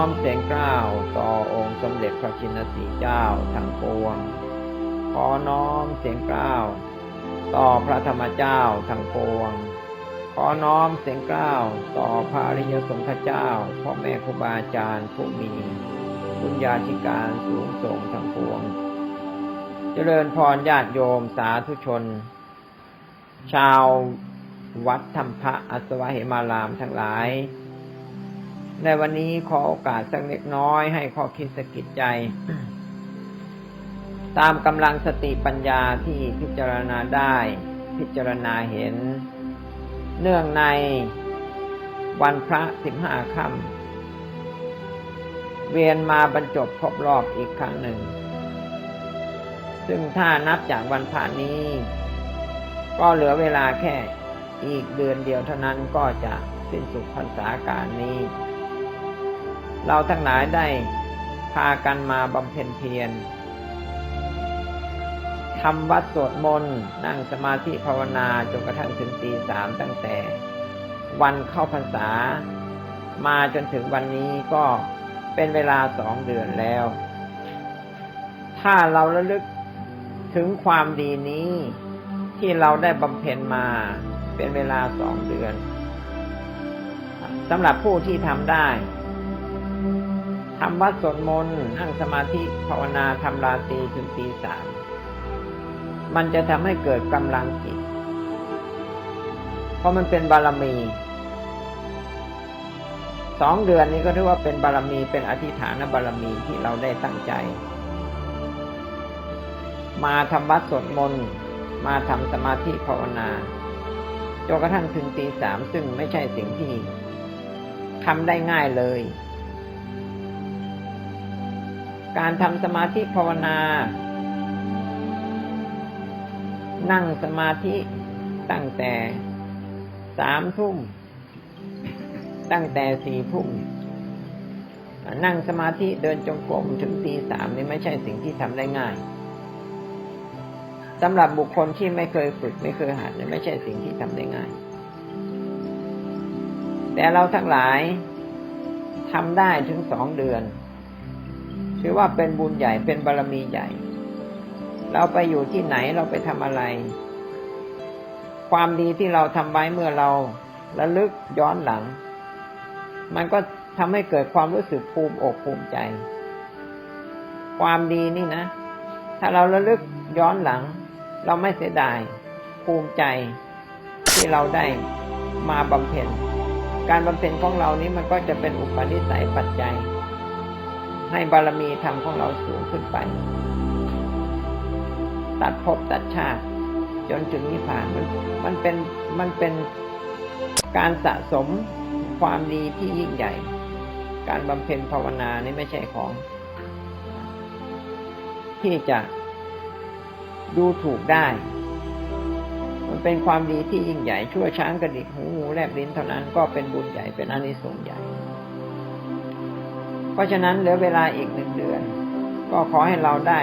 น้อมเสียงกล้าวต่อองค์สมเด็จพระชินสีห์เจ้าทั้งปวง ขอน้อมเสียงกล้าว ต่อพระธรรมเจ้าทั้งปวง ขอน้อมเสียงกล้าว ต่อพระอริยสงฆ์เจ้าพ่อแม่ครูบาอาจารย์ผู้มีบุญญาธิการสูงส่งทั้งปวง เจริญพรญาติโยมสาธุชน ชาววัดธรรมพระอัศวะเหมารามทั้งหลาย ในวันนี้ขอโอกาสสักเล็กน้อยให้ข้อคิดสะกิดใจ ตามกำลังสติปัญญาที่พิจารณาได้ พิจารณาเห็น เนื่องในวันพระสิบห้าค่ำเวียนมาบรรจบครบรอบอีกครั้งหนึ่ง ซึ่งถ้านับจากวันพระนี้ ก็เหลือเวลาแค่อีกเดือนเดียวเท่านั้นก็จะสิ้นสุดพรรษาการนี้ เราทั้งหลายได้พากันมาบำเพ็ญเพียรทำวัดสวดมนต์นั่งสมาธิภาวนาจนกระทั่งถึงตีสามตั้งแต่ วันเข้าพรรษา มาจนถึงวันนี้ก็เป็นเวลาสองเดือนแล้ว ถ้าเราระลึกถึงความดีนี้ ที่เราได้บำเพ็ญมาเป็นเวลาสองเดือนสำหรับผู้ที่ทำได้ ทำวัดสวดมนต์นั่งสมาธิภาวนาทำราตรีถึงตีสามมันจะทำให้เกิดกำลังจิต เพราะมันเป็นบารมี สองเดือนนี้ก็ถือว่าเป็นบารมีเป็นอธิษฐานบารมีที่เราได้ตั้งใจ มาทำวัดสวดมนต์มาทำสมาธิภาวนาจนกระทั่งถึงตีสามซึ่งไม่ใช่สิ่งที่ทำได้ง่ายเลย การทำสมาธิภาวนา นั่งสมาธิตั้งแต่สามทุ่ม ตั้งแต่สี่ทุ่มนั่งสมาธิเดินจงกรมถึงตีสามนี่ไม่ใช่สิ่งที่ทำได้ง่ายสำหรับบุคคลที่ไม่เคยฝึกไม่เคยหัดนี่ไม่ใช่สิ่งที่ทำได้ง่าย แต่เราทั้งหลายทำได้ถึงสองเดือน ถือว่าเป็นบุญใหญ่เป็นบารรมีใหญ่ เราไปอยู่ที่ไหนเราไปทำอะไร ความดีที่เราทำไว้เมื่อเราระลึกย้อนหลัง มันก็ทำให้เกิดความรู้สึกภูมิอกภูมิใจ ความดีนี่นะ ถ้าเราระลึกย้อนหลัง เราไม่เสียดาย ภูมิใจ ที่เราได้มาบำเพ็ญการบำเพ็ญของเรานี้มันก็จะเป็นอุปนิสัยปัจจัย ให้บารมีธรรมของเราสูงขึ้นไป ตัดภพตัดชาติ จนถึงนิพพานมันมันเป็นมันเป็นการสะสมความดีที่ยิ่งใหญ่ การบำเพ็ญภาวนานี่ไม่ใช่ของ ที่จะดูถูกได้ มันเป็นความดีที่ยิ่งใหญ่ ชั่วช้างกระดิกหูงูแลบลิ้นเท่านั้นก็เป็นบุญใหญ่เป็นอานิสงส์ใหญ่ เพราะฉะนั้นเหลือเวลาอีกหนึ่งเดือน ก็ขอให้เราได้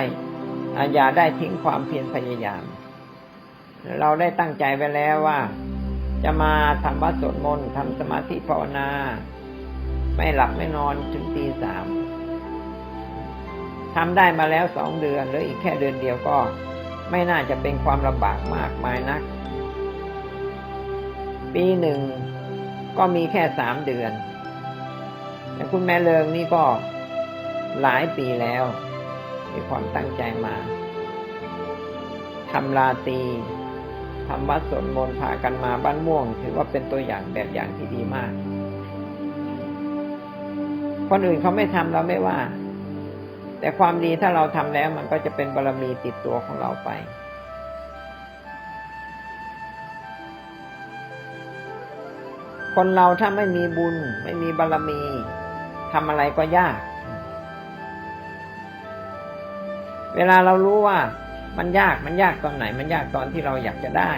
อย่าได้ทิ้งความเพียรพยายาม เราได้ตั้งใจไว้แล้วว่า จะมาทำวัดสวดมนต์ทำสมาธิภาวนา ไม่หลับไม่นอนถึงตีสามทำได้มาแล้วสองเดือนหรืออีกแค่เดือนเดียวก็ ไม่น่าจะเป็นความลำบากมากมายนัก ปีหนึ่งก็มีแค่สามเดือน แต่คุณแม่เลิงนี่ก็หลายปีแล้วมีความตั้งใจมาทำลาตีทำวัดสวดมนต์พากันมาบ้านม่วง ถือว่าเป็นตัวอย่างแบบอย่างที่ดีมาก คนอื่นเขาไม่ทำเราไม่ว่า แต่ความดีถ้าเราทำแล้วมันก็จะเป็นบารรมีติดตัวของเราไปคนเราถ้าไม่มีบุญ ไม่มีบารรมี ทำอะไรก็ยาก เวลาเรารู้ว่ามันยากมันยากตอนไหน มันยากตอนที่เราอยากจะได้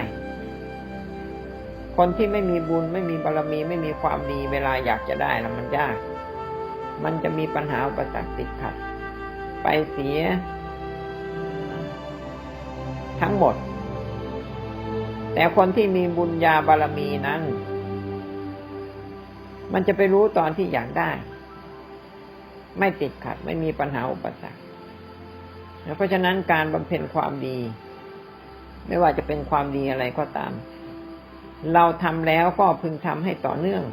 คนที่ไม่มีบุญไม่มีบารรมีไม่มีความดีเวลาอยากจะได้แล้วมันยาก มันจะมีปัญหาอุปสรรคติดขัด ไปเสีย ทั้งหมด แต่คนที่มีบุญญาบารมีนั้น มันจะไปรู้ตอนที่อยากได้ ไม่ติดขัด ไม่มีปัญหาอุปสรรคเพราะฉะนั้นการบำเพ็ญความดี ไม่ว่าจะเป็นความดีอะไรก็ตาม เราทำแล้วก็พึงทำให้ต่อเนื่อง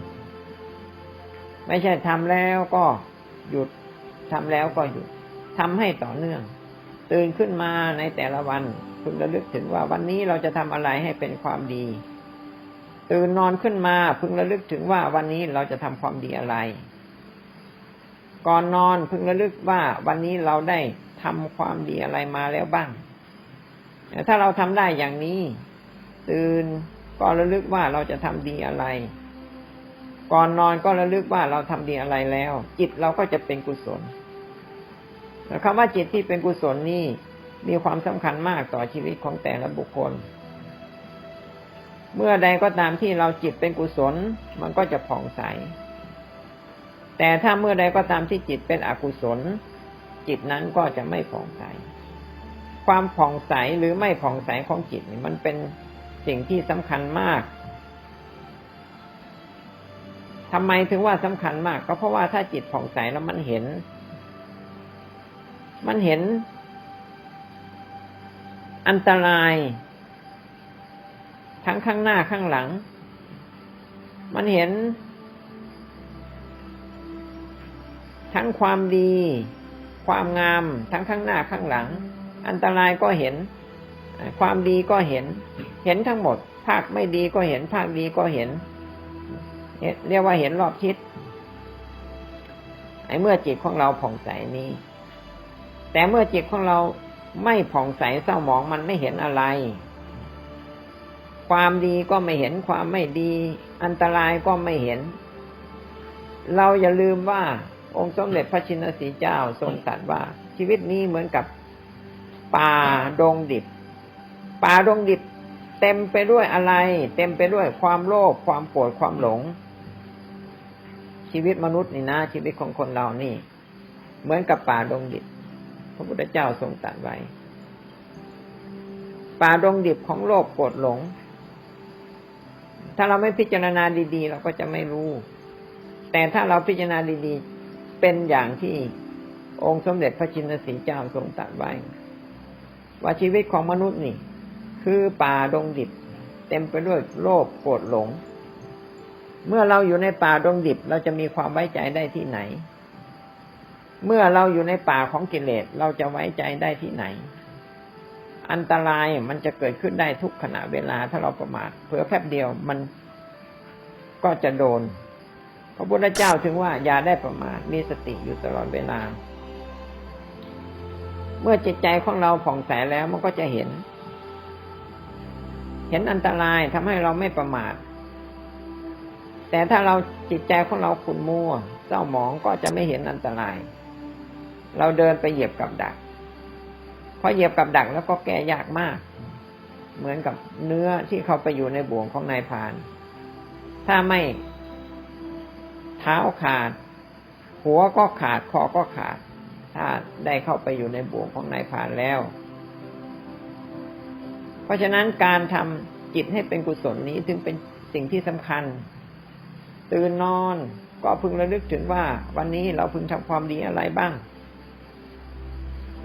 ไม่ใช่ทำแล้วก็หยุดทำแล้วก็หยุดทำให้ต่อเนื่อง ตื่นขึ้นมาในแต่ละวันพึงระลึกถึงว่าวันนี้เราจะทำอะไรให้เป็นความดี ตื่นนอนขึ้นมาพึงระลึกถึงว่าวันนี้เราจะทำความดีอะไร ก่อนนอนพึงระลึกว่าวันนี้เราได้ทำความดีอะไรมาแล้วบ้าง ถ้าเราทำได้อย่างนี้ ตื่นก็ระลึกว่าเราจะทำดีอะไร ก่อนนอนก็ระลึกว่าเราทำดีอะไรแล้ว จิตเราก็จะเป็นกุศลคำว่าจิตที่เป็นกุศลนี่มีความสำคัญมากต่อชีวิตของแต่ละบุคคล เมื่อใดก็ตามที่เราจิตเป็นกุศล มันก็จะผ่องใส แต่ถ้าเมื่อใดก็ตามที่จิตเป็นอกุศล จิตนั้นก็จะไม่ผ่องใส ความผ่องใสหรือไม่ผ่องใสของจิตนี่มันเป็นสิ่งที่สำคัญมากทำไมถึงว่าสำคัญมาก ก็เพราะว่าถ้าจิตผ่องใสแล้วมันเห็น มันเห็น อันตราย ทั้งข้างหน้าข้างหลัง มันเห็น ทั้งความดี ความงามทั้งข้างหน้าข้างหลัง อันตรายก็เห็น ความดีก็เห็น เห็นทั้งหมด ภาคไม่ดีก็เห็น ภาคดีก็เห็น เรียกว่าเห็นรอบทิศไอ้เมื่อจิตของเราผ่องใสนี้ แต่เมื่อจิตของเราไม่ผ่องใสเศร้าหมองมันไม่เห็นอะไร ความดีก็ไม่เห็นความไม่ดี อันตรายก็ไม่เห็น เราอย่าลืมว่า องค์สมเด็จพระชินสีเจ้าทรงตรัสว่า ชีวิตนี้เหมือนกับป่าดงดิบ ป่าดงดิบ เต็มไปด้วยอะไร เต็มไปด้วยความโลภความโกรธความหลง ชีวิตมนุษย์นี่นะ ชีวิตของคนเรานี่ เหมือนกับป่าดงดิบ พระพุทธเจ้าทรงตรัสไว้ ป่าดงดิบของโลภโกรธหลง ถ้าเราไม่พิจารณาดี ๆ เราก็จะไม่รู้ แต่ถ้าเราพิจารณาดี ๆ เป็นอย่างที่องค์สมเด็จพระจินสีเจ้าทรงตรัสไว้ ว่าชีวิตของมนุษย์นี่ คือป่าดงดิบ เต็มไปด้วยโลภโกรธหลง เมื่อเราอยู่ในป่าดงดิบเราจะมีความไว้ใจได้ที่ไหน เมื่อเราอยู่ในป่าของกิเลสเราจะไว้ใจได้ที่ไหน อันตรายมันจะเกิดขึ้นได้ทุกขณะเวลาถ้าเราประมาทเผื่อแป๊บเดียวมันก็จะโดน พระพุทธเจ้าถึงว่าอย่าได้ประมาทมีสติอยู่ตลอดเวลา เมื่อจิตใจของเราผ่องใสแล้วมันก็จะเห็น เห็นอันตรายทำให้เราไม่ประมาท แต่ถ้าเราจิตใจของเราขุ่นมัวเศร้าหมองก็จะไม่เห็นอันตราย เราเดินไปเหยียบกับดักพอเหยียบกับดักแล้วก็แก้ยากมาก เหมือนกับเนื้อที่เขาไปอยู่ในบ่วงของนายพาน ถ้าไม่ ท้าขาด หัวก็ขาดคอก็ขาด ถ้าได้เข้าไปอยู่ในบ่วงของนายพานแล้ว เพราะฉะนั้นการทำจิตให้เป็นกุศลนี้ถึงเป็นสิ่งที่สำคัญ ตื่นนอนก็พึงระลึกถึงว่า วันนี้เราพึงทำความดีอะไรบ้าง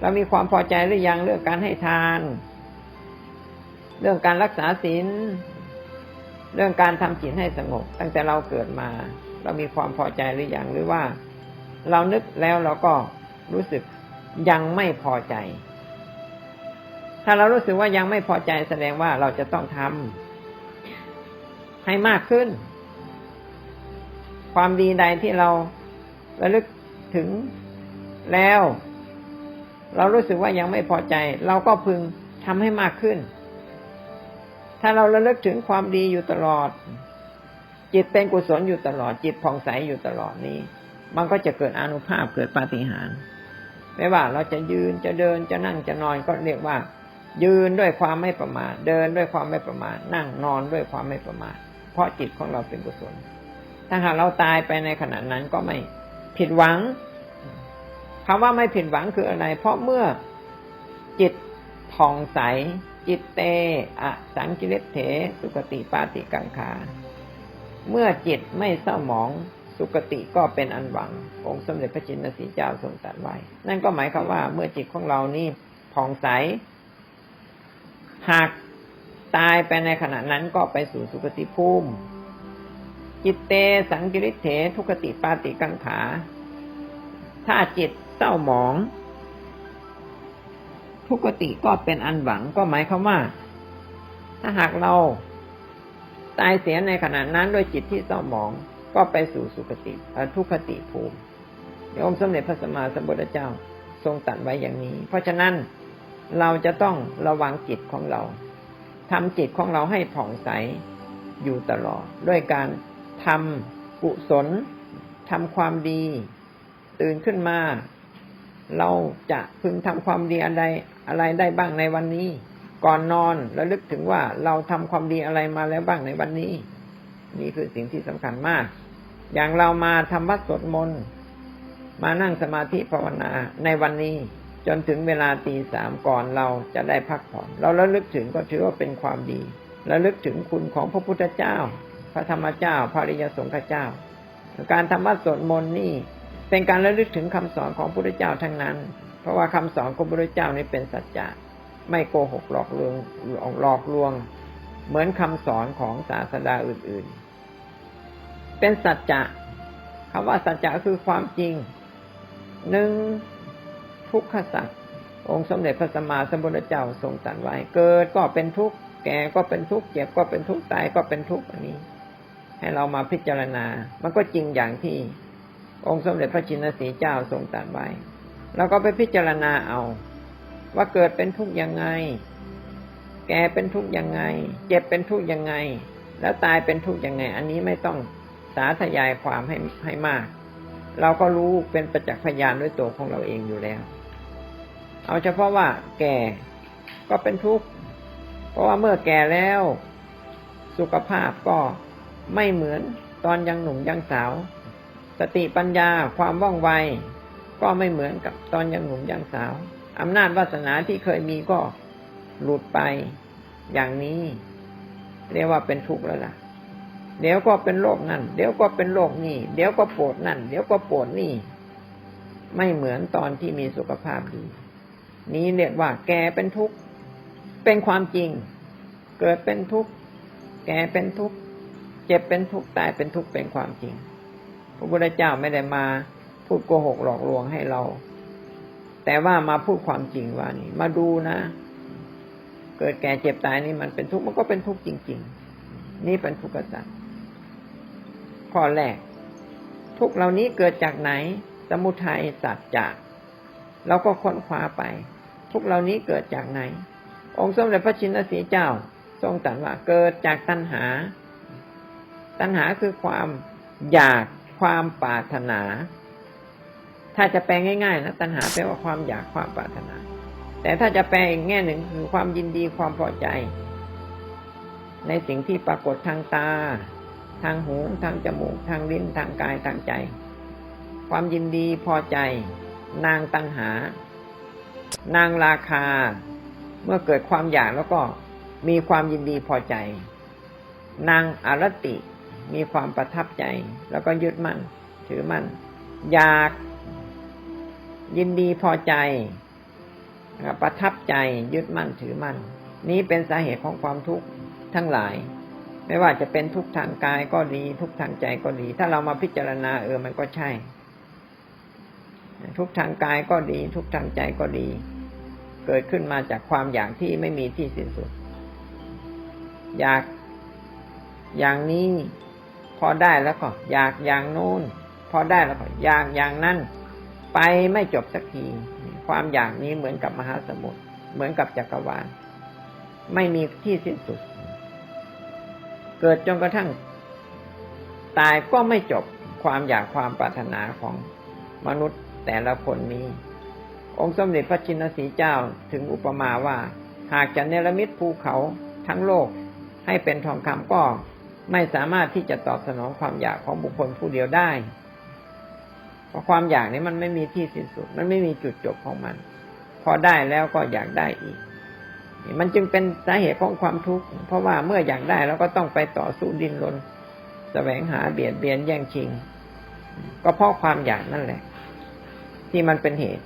เรามีความพอใจหรือยังเรื่องการให้ทาน เรื่องการรักษาศีลเรื่องการทำจิตให้สงบตั้งแต่เราเกิดมา เรามีความพอใจหรืออยังหรือว่า เรานึกแล้วเราก็รู้สึกยังไม่พอใจ ถ้าเรารู้สึกว่ายังไม่พอใจแสดงว่าเราจะต้องทำให้มากขึ้น ความดีใดที่เราระลึกถึงแล้ว เรารู้สึกว่ายังไม่พอใจ เราก็พึงทำให้มากขึ้น ถ้าเราระลึกถึงความดีอยู่ตลอด จิตเป็นกุศลอยู่ตลอด จิตผ่องใสอยู่ตลอดนี้ มันก็จะเกิดอนุภาพเกิดปาฏิหาริย์ไม่ว่าเราจะยืนจะเดินจะนั่งจะนอนก็เรียกว่า ยืนด้วยความไม่ประมาทเดินด้วยความไม่ประมาทนั่งนอนด้วยความไม่ประมาทเพราะจิตของเราเป็นกุศลถ้าหากเราตายไปในขณะนั้นก็ไม่ผิดหวังคำว่าไม่ผิดหวังคืออะไร เพราะเมื่อจิตผ่องใส จิตเตอสังกิเลสเถ สุกติปาติกังขา เมื่อจิตไม่เศร้าหมองสุกติก็เป็นอันหวัง องค์สมเด็จพระจินสีเจ้าทรงตรัสไว้ นั่นก็หมายความว่าเมื่อจิตของเรานี่ผ่องใส หากตายไปในขณะนั้นก็ไปสู่สุคติภูมิ จิตเตสังกิริเถทุกติปาติกังขา ถ้าจิตเศร้าหมอง ทุกติก็เป็นอันหวังก็หมายความว่า ถ้าหากเรา ตายเสียในขณะนั้นด้วยจิตที่เศร้าหมองก็ไปสู่สุคติทุกขติภูมิองค์สมเด็จพระสัมมาสัมพุทธเจ้าทรงตรัสไว้อย่างนี้ เพราะฉะนั้นเราจะต้องระวังจิตของเราทำจิตของเราให้ผ่องใสอยู่ตลอด ด้วยการทำกุศลทำความดี ตื่นขึ้นมา เราจะพึงทำความดีอะไรอะไรได้บ้างในวันนี้ ก่อนนอนแล้วลึกถึงว่าเราทำความดีอะไรมาแล้วบ้างในวันนี้ นี่คือสิ่งที่สำคัญมาก อย่างเรามาทำวัดสวดมนต์มานั่งสมาธิภาวนาในวันนี้จนถึงเวลาตีสามก่อนเราจะได้พักผ่อน เราระลึกถึงก็ถือว่าเป็นความดีระลึกถึงคุณของพระพุทธเจ้า พระธรรมเจ้า พระริยสงฆ์เจ้า การทำวัดสวดมนต์นี่เป็นการระลึกถึงคำสอนของพระพุทธเจ้าทั้งนั้น เพราะว่าคำสอนของพระพุทธเจ้านี่เป็นสัจจะ ไม่โกหกหลอกลวงหลอกลวง เหมือนคำสอนของศาสดาอื่น ๆ เป็นสัจจะคำว่าสัจจะคือความจริงหนึ่งทุกขสัจองค์สมเด็จพระสัมมาสัมพุทธเจ้าทรงตรัสไว้ เกิดก็เป็นทุกข์แก่ก็เป็นทุกข์เจ็บก็เป็นทุกข์ตายก็เป็นทุกข์อันนี้ ให้เรามาพิจารณา มันก็จริงอย่างที่ องค์สมเด็จพระจินสีเจ้าทรงตรัสไว้เราก็ไปพิจารณาเอา ว่าเกิดเป็นทุกข์ยังไง แก่เป็นทุกข์ยังไง เจ็บเป็นทุกข์ยังไง แล้วตายเป็นทุกข์ยังไง อันนี้ไม่ต้องสาธยายความให้ให้มาก เราก็รู้เป็นประจักษ์พยานด้วยตัวของเราเองอยู่แล้ว เอาเฉพาะว่า แก่ก็เป็นทุกข์เพราะว่าเมื่อแก่แล้ว สุขภาพก็ไม่เหมือนตอนยังหนุ่มยังสาว สติปัญญาความว่องไวก็ไม่เหมือนกับตอนยังหนุ่มยังสาว อำนาจวาสนาที่เคยมีก็หลุดไปอย่างนี้ เรียกว่าเป็นทุกข์แล้วล่ะ เดี๋ยวก็เป็นโรคนั่น เดี๋ยวก็เป็นโรคนี่ เดี๋ยวก็ปวดนั่น เดี๋ยวก็ปวดนี่ ไม่เหมือนตอนที่มีสุขภาพดี นี้เรียกว่า แก่เป็นทุกข์ เป็นความจริง เกิดเป็นทุกข์ แก่เป็นทุกข์ เจ็บเป็นทุกข์ ตายเป็นทุกข์ เป็นความจริง พระพุทธเจ้าไม่ได้มาพูดโกหกหลอกลวงให้เรา แต่ว่ามาพูดความจริงว่านี่ มาดูนะ เกิดแก่เจ็บตายนี่มันเป็นทุกข์มันก็เป็นทุกข์จริง ๆ นี่เป็นทุกข์สัตว์ข้อแรก ทุกเหล่านี้เกิดจากไหน สมุทัยสัจจะเราก็ค้นคว้าไป ทุกเหล่านี้เกิดจากไหน องค์สมเด็จพระชินสีเจ้า ทรงตรัสว่าเกิดจากตัณหา ตัณหาคือความอยากความปรารถนา ถ้าจะแปลง่ายๆนะตัณหาแปลว่าความอยากความปรารถนา แต่ถ้าจะแปลอีกแง่หนึ่งคือความยินดีความพอใจ ในสิ่งที่ปรากฏทางตา ทางหูทางจมูก ทางลิ้นทางกายทางใจ ความยินดีพอใจ นางตัณหา นางราคา เมื่อเกิดความอยากแล้วก็มีความยินดีพอใจ นางอารติมีความประทับใจ แล้วก็ยึดมั่นถือมั่นอยาก ยินดีพอใจประทับใจยึดมั่นถือมั่น นี้เป็นสาเหตุของความทุกข์ทั้งหลาย ไม่ว่าจะเป็นทุกข์ทางกายก็ดีทุกข์ทางใจก็ดี ถ้าเรามาพิจารณาเออมันก็ใช่ ทุกข์ทางกายก็ดี ทุกข์ทางใจก็ดี เกิดขึ้นมาจากความอยากที่ไม่มีที่สิ้นสุด อยากอย่างนี้พอได้แล้วก็ อยากอย่างโน้นพอได้แล้วก็อยากอย่างนั้น ไปไม่จบสักที ความอยากนี้เหมือนกับมหาสมุทรเหมือนกับจักรวาล ไม่มีที่สิ้นสุด เกิดจนกระทั่ง ตายก็ไม่จบความอยากความปรารถนาของมนุษย์แต่ละคนนี้ องค์สมเด็จพระชินสีเจ้าถึงอุปมาว่า หากจะเนรมิตภูเขาทั้งโลกให้เป็นทองคำก็ไม่สามารถที่จะตอบสนองความอยากของบุคคลผู้เดียวได้ เพราะความอยากนี้มันไม่มีที่สิ้นสุด มันไม่มีจุดจบของมัน พอได้แล้วก็อยากได้อีก มันจึงเป็นสาเหตุของความทุกข์ เพราะว่าเมื่ออยากได้แล้วก็ต้องไปต่อสู้ดิ้นรนแสวงหาเบียดเบียนแย่งชิง ก็เพราะความอยากนั่นแหละ ที่มันเป็นเหตุ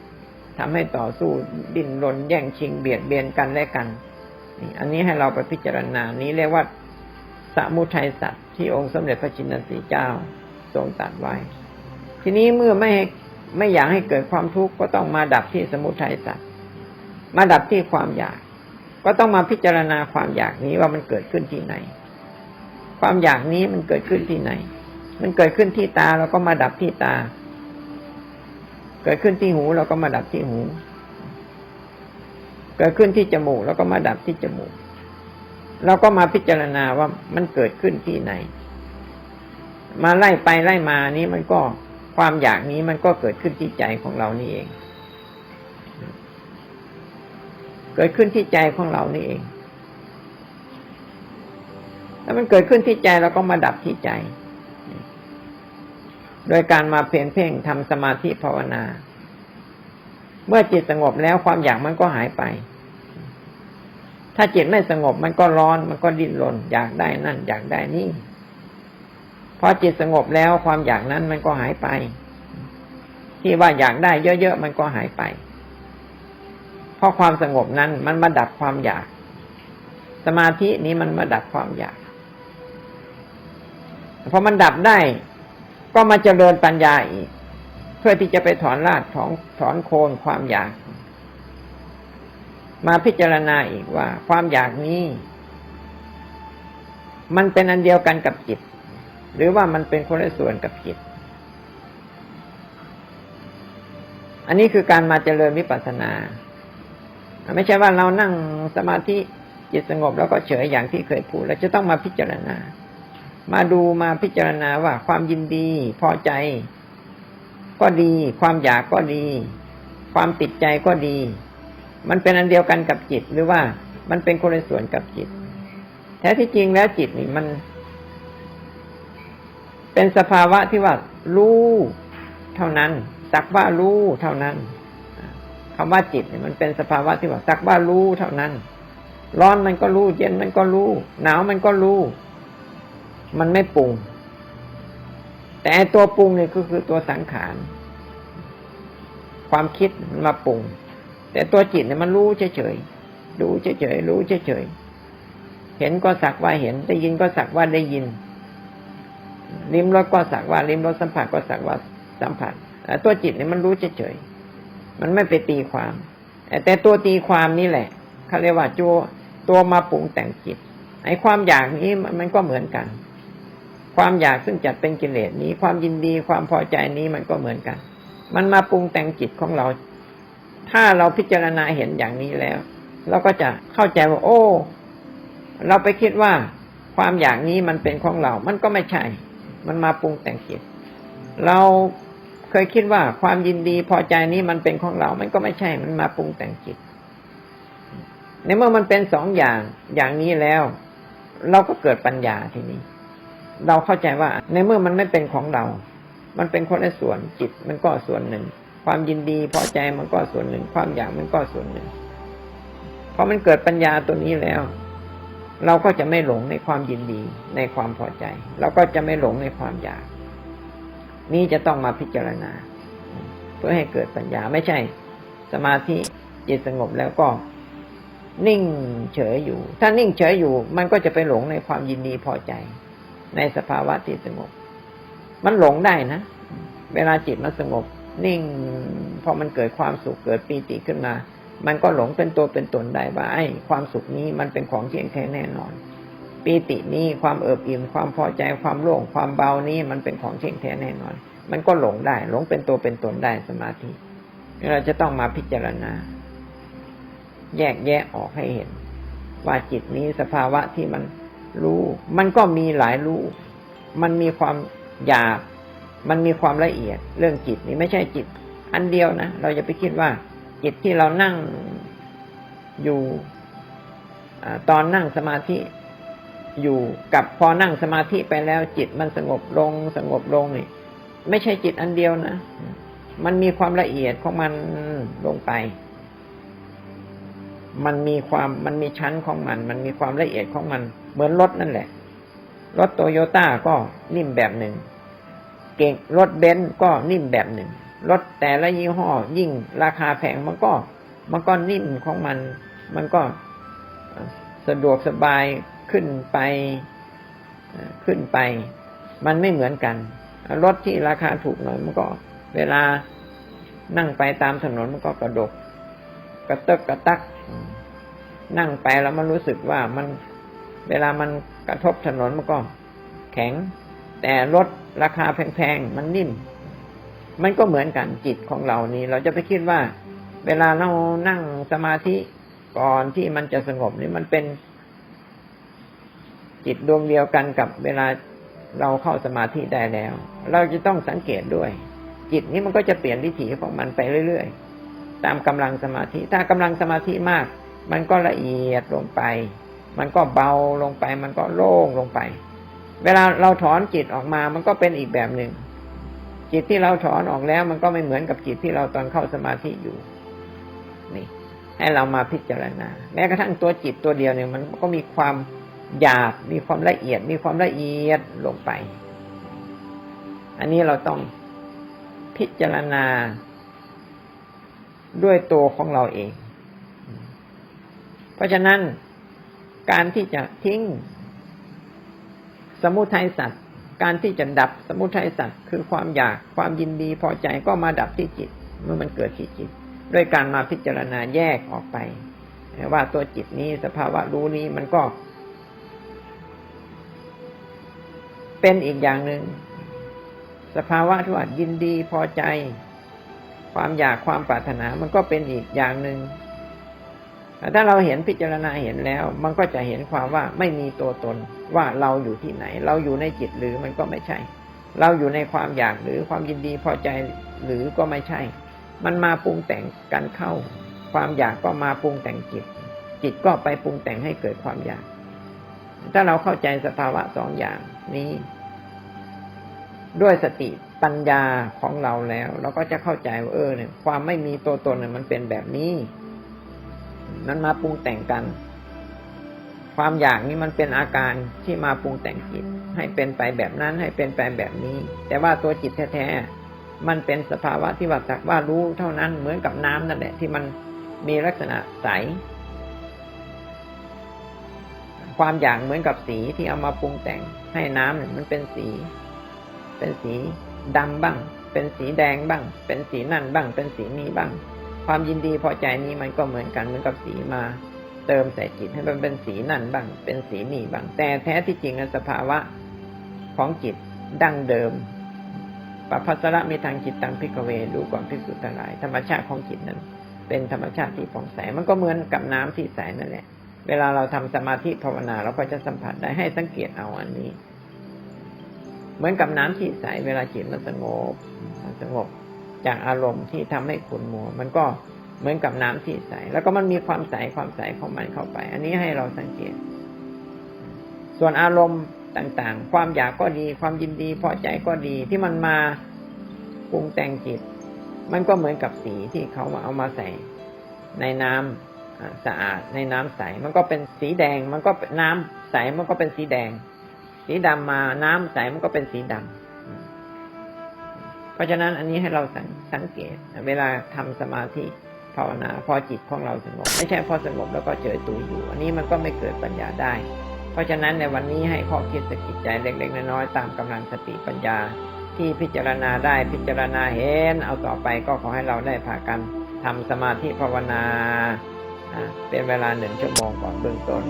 ทำให้ต่อสู้ดิ้นรนแย่งชิง เบียดเบียนกันและกันนี่อันนี้ให้เราไปพิจารณา นี้เรียกว่าสมุทัยสัตว์ที่องค์สมเด็จพระจินสีเจ้าทรงตรัสไว้ ทีนี้เมื่อไม่ไม่อยากให้เกิดความทุกข์ก็ต้องมาดับที่สมุทัยสัตว์มาดับที่ความอยาก ก็ต้องมาพิจารณาความอยากนี้ว่ามันเกิดขึ้นที่ไหน ความอยากนี้มันเกิดขึ้นที่ไหน มันเกิดขึ้นที่ตาเราก็มาดับที่ตา เกิดขึ้นที่หูเราก็มาดับที่หู เกิดขึ้นที่จมูกเราก็มาดับที่จมูก เราก็มาพิจารณาว่ามันเกิดขึ้นที่ไหน มาไล่ไปไล่มานี้มันก็ ความอยากนี้มันก็เกิดขึ้นที่ใจของเรานี่เอง เกิดขึ้นที่ใจของเรานี่เองแล้วมันเกิดขึ้นที่ใจเราก็มาดับที่ใจ โดยการมาเพ่งเพ่งทำสมาธิภาวนา เมื่อจิตสงบแล้วความอยากมันก็หายไป ถ้าจิตไม่สงบมันก็ร้อน มันก็ดิ้นรนอยากได้นั่น อยากได้นี่ พอจิตสงบแล้วความอยากนั้นมันก็หายไป ที่ว่าอยากได้เยอะๆมันก็หายไป เพราะความสงบนั้นมันมาดับความอยาก สมาธินี้มันมาดับความอยากพอมันดับได้ก็มาเจริญปัญญาอีก เพื่อที่จะไปถอนรากถอนถอนโคนความอยาก มาพิจารณาอีกว่า ความอยากนี้ มันเป็นอันเดียวกันกับจิต หรือว่ามันเป็นคนละส่วนกับจิต อันนี้คือการมาเจริญวิปัสสนา ไม่ใช่ว่าเรานั่งสมาธิจิตสงบแล้วก็เฉยอย่างที่เคยพูดเราจะต้องมาพิจารณา มาดูมาพิจารณาว่าความยินดี พอใจ ก็ดี ความอยากก็ดี ความติดใจก็ดี มันเป็นอันเดียวกันกับจิตหรือว่ามันเป็นคนละส่วนกับจิต แท้ที่จริงแล้วจิตนี่มัน เป็นสภาวะที่ว่ารู้เท่านั้น สักว่ารู้เท่านั้นคำว่าจิตเนี่ยมันเป็นสภาวะที่ว่าสักว่ารู้เท่านั้น ร้อนมันก็รู้ เย็นมันก็รู้ หนาวมันก็รู้ มันไม่ปรุง แต่ตัวปรุงเนี่ยก็คือตัวสังขาร ความคิดมันมาปรุง แต่ตัวจิตเนี่ยมันรู้เฉยๆ รู้เฉยๆ รู้เฉยๆ เห็นก็สักว่าเห็น ได้ยินก็สักว่าได้ยิน ลิ้มรสก็สักว่าลิ้มรสสัมผัสก็สักว่าสัมผัสตัวจิตเนี่ยมันรู้เฉยๆมันไม่ไปตีความแต่ตัวตีความนี่แหละเขาเรียกว่าตัวตัวมาปรุงแต่งจิตไอ้ความอยากนี้มันก็เหมือนกัน ความอยากซึ่งจัดเป็นกิเลสนี้ ความยินดีความพอใจนี้มันก็เหมือนกัน มันมาปรุงแต่งจิตของเรา ถ้าเราพิจารณาเห็นอย่างนี้แล้ว เราก็จะเข้าใจว่า โอ้ เราไปคิดว่า ความอยากนี้มันเป็นของเรา มันก็ไม่ใช่ มันมาปรุงแต่งจิตเราเคยคิดว่าความยินดีพอใจนี้มันเป็นของเรา มันก็ไม่ใช่ มันมาปรุงแต่งจิต ในเมื่อมันเป็นสองอย่างอย่างนี้แล้ว เราก็เกิดปัญญาทีนี้ เราเข้าใจว่า ในเมื่อมันไม่เป็นของเรา มันเป็นคนละส่วนจิต มันก็ส่วนหนึ่ง ความยินดีพอใจมันก็ส่วนหนึ่ง ความอยากมันก็ส่วนหนึ่งพอมันเกิดปัญญาตัวนี้แล้ว เราก็จะไม่หลงในความยินดีในความพอใจ เราก็จะไม่หลงในความอยาก นี่จะต้องมาพิจารณา เพื่อให้เกิดปัญญาไม่ใช่ สมาธิจิตสงบแล้วก็ นิ่งเฉยอยู่ ถ้านิ่งเฉยอยู่ มันก็จะไปหลงในความยินดีพอใจ ในสภาวะที่สงบ มันหลงได้นะเวลาจิตมันสงบ นิ่งพอมันเกิดความสุขเกิดปีติขึ้นมา มันก็หลงเป็นตัวเป็นตนได้ว่าไอ้ความสุขนี้มันเป็นของเที่ยงแท้แน่นอนปีตินี้ความเอิบอิ่มความพอใจความโล่งความเบานี้มันเป็นของเที่ยงแท้แน่นอน มันก็หลงได้ หลงเป็นตัวเป็นตนได้สมาธิเราจะต้องมาพิจารณา แยกแยะออกให้เห็น ว่าจิตนี้สภาวะที่มันรู้ มันก็มีหลายรู้ มันมีความหยาบ มันมีความละเอียด เรื่องจิตนี้ไม่ใช่จิต อันเดียวนะ เราจะไปคิดว่า จิตที่เรานั่งอยู่ตอนนั่งสมาธิอยู่กับพอนั่งสมาธิไปแล้ว จิตมันสงบลงสงบลงนี่ไม่ใช่จิตอันเดียวนะ มันมีความละเอียดของมันลงไป มันมีความมันมีชั้นของมัน มันมีความละเอียดของมัน เหมือนรถนั่นแหละ รถโตโยต้าก็นิ่มแบบหนึ่ง เก่งรถเบนซ์ก็นิ่มแบบหนึ่ง รถแต่ละยี่ห้อ ยิ่งราคาแพงมันก็ มันก็นิ่มของมัน มันก็สะดวกสบายขึ้นไปขึ้นไป มันไม่เหมือนกัน รถที่ราคาถูกหน่อยมันก็ เวลานั่งไปตามถนนมันก็กระดก กระเตกกระตัก นั่งไปแล้วมันรู้สึกว่ามันเวลามันกระทบถนนมันก็แข็ง แต่รถราคาแพงๆ มันนิ่ม มันก็เหมือนกันจิตของเรานี่เราจะไปคิดว่า เวลาเรานั่งสมาธิก่อนที่มันจะสงบนี่มันเป็น จิตดวงเดียวกันกับเวลาเราเข้าสมาธิได้แล้ว เราจะต้องสังเกตด้วย จิตนี้มันก็จะเปลี่ยนวิถีของมันไปเรื่อยๆ ตามกำลังสมาธิ ถ้ากำลังสมาธิมาก มันก็ละเอียดลงไป มันก็เบาลงไป มันก็โล่งลงไป เวลาเราถอนจิตออกมา มันก็เป็นอีกแบบหนึ่ง จิตที่เราถอนออกแล้ว มันก็ไม่เหมือนกับจิตที่เราตอนเข้าสมาธิอยู่ นี่ ให้เรามาพิจารณา แม้กระทั่งตัวจิตตัวเดียวเนี่ย มันก็มีความหยาบมีความละเอียด มีความละเอียดลงไป อันนี้เราต้องพิจารณาด้วยตัวของเราเอง เพราะฉะนั้นการที่จะทิ้งสมุทัยสัตว์ การที่จะดับสมุทัยสัตว์คือความอยากความยินดีพอใจก็มาดับที่จิต เมื่อมันเกิดที่จิต ด้วยการมาพิจารณาแยกออกไปว่าตัวจิตนี้สภาวะรู้นี้มันก็ เป็นอีกอย่างหนึ่งสภาวะที่ว่ายินดีพอใจ ความอยากความปรารถนามันก็เป็นอีกอย่างหนึ่ง ถ้าเราเห็นพิจารณาเห็นแล้ว มันก็จะเห็นความว่าไม่มีตัวตนว่าเราอยู่ที่ไหน เราอยู่ในจิตหรือมันก็ไม่ใช่ เราอยู่ในความอยากหรือความยินดีพอใจหรือก็ไม่ใช่ มันมาปรุงแต่งกันเข้า ความอยากก็มาปรุงแต่งจิต จิตก็ไปปรุงแต่งให้เกิดความอยาก ถ้าเราเข้าใจสภาวะสองอย่างนี้ ด้วยสติปัญญาของเราแล้ว เราก็จะเข้าใจว่าเออเนี่ย ความไม่มีตัวตนเนี่ยมันเป็นแบบนี้ มันมาปรุงแต่งกัน ความอยากนี้มันเป็นอาการที่มาปรุงแต่งจิต ให้เป็นไปแบบนั้นให้เป็นไปแบบนี้ แต่ว่าตัวจิตแท้ๆมันเป็นสภาวะที่ว่าสักว่ารู้เท่านั้นเหมือนกับน้ำนั่นแหละที่มันมีลักษณะใส ความอยากเหมือนกับสีที่เอามาปรุงแต่งให้น้ำเนี่ยมันเป็นสี เป็นสีดำบ้าง เป็นสีแดงบ้าง เป็นสีนั่นบ้าง เป็นสีนี้บ้าง ความยินดีพอใจนี้มันก็เหมือนกันเหมือนกับสีมาเติมใส่จิตให้มันเป็นสีนั่นบ้างเป็นสีนี่บ้างแต่แท้ที่จริงสภาวะของจิตดั้งเดิมปภัสระมีทางจิตตังพิกเวดูก่อนพิสุทธิ์ทั้งหลายธรรมชาติของจิตนั้น เป็นธรรมชาติที่ผ่องใสมันก็เหมือนกับน้ำที่ใสนั่นแหละ เวลาเราทำสมาธิภาวนาเราก็จะสัมผัสได้ให้สังเกตเอาอันนี้ เหมือนกับน้ำที่ใสเวลาจิตมันสงบมันสงบ จากอารมณ์ที่ทำให้ขุ่นมัว มันก็เหมือนกับน้ำที่ใส แล้วก็มันมีความใสความใสของมันเข้าไป อันนี้ให้เราสังเกต ส่วนอารมณ์ต่างๆ ความอยากก็ดี ความยินดีพอใจก็ดีที่มันมาปรุงแต่งจิต มันก็เหมือนกับสีที่เขาาเอามาใส่ในน้ำอ่าสะอาดในน้ำใส มันก็เป็นสีแดง มันก็นน้ำใส มันก็เป็นสีแดง สีดำมาน้ำใส มันก็เป็นสีดำ เพราะฉะนั้นอันนี้ให้เราสังสงเกต เวลาทำสมาธิภาวนาพอจิตของเราสงบ ไม่ใช่พอสงบแล้วก็เจอตูอยู่ อันนี้มันก็ไม่เกิดปัญญาได้ เพราะฉะนั้นในวันนี้ให้ข้อคิดสะกิดใจเล็ก ๆ น้อยๆตามกำลังสติปัญญา ที่พิจารณาได้พิจารณาเห็น เอาต่อไปก็ขอให้เราได้พากันทำสมาธิภาวนาอ่าเป็นเวลาหนึ่งชั่วโมงก่อนเบื้องต้น